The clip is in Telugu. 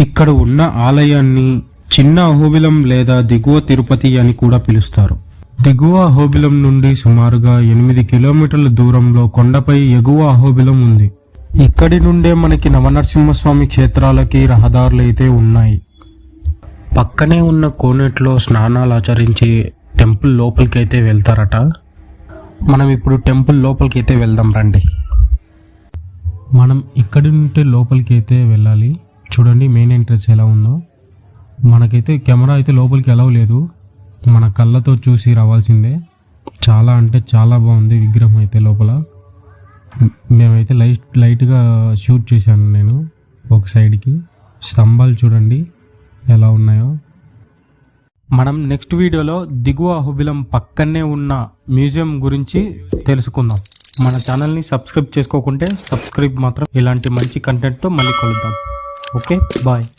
ఇక్కడ ఉన్న ఆలయాన్ని చిన్న అహోబిలం లేదా దిగువ తిరుపతి అని కూడా పిలుస్తారు. దిగువ అహోబిలం నుండి సుమారుగా ఎనిమిది కిలోమీటర్ల దూరంలో కొండపై ఎగువ అహోబిలం ఉంది. ఇక్కడి నుండే మనకి నవనరసింహస్వామి క్షేత్రాలకి రహదారులు అయితే ఉన్నాయి. పక్కనే ఉన్న కోనేట్లో స్నానాలు ఆచరించి టెంపుల్ లోపలికి అయితే వెళ్తారట. మనం ఇప్పుడు టెంపుల్ లోపలికి అయితే వెళ్దాం రండి. మనం ఇక్కడి నుండి లోపలికి అయితే వెళ్ళాలి. చూడండి మెయిన్ ఎంట్రన్స్ ఎలా ఉందో. మనకైతే కెమెరా అయితే లోపలికి ఎలా లేదు. మన కళ్ళతో చూసి రావాల్సిందే. చాలా అంటే చాలా బాగుంది విగ్రహం అయితే లోపల. మేమైతే లైట్ లైట్గా షూట్ చేశాను నేను ఒక సైడ్కి స్తంభాలు చూడండి ఎలా ఉన్నాయో. మనం నెక్స్ట్ వీడియోలో దిగువ అహుబిలం పక్కనే ఉన్న మ్యూజియం గురించి తెలుసుకుందాం. మన ఛానల్ని సబ్స్క్రైబ్ చేసుకోకుంటే సబ్స్క్రైబ్ మాత్రం ఇలాంటి మంచి కంటెంట్తో మళ్ళీ కలుద్దాం. okay bye.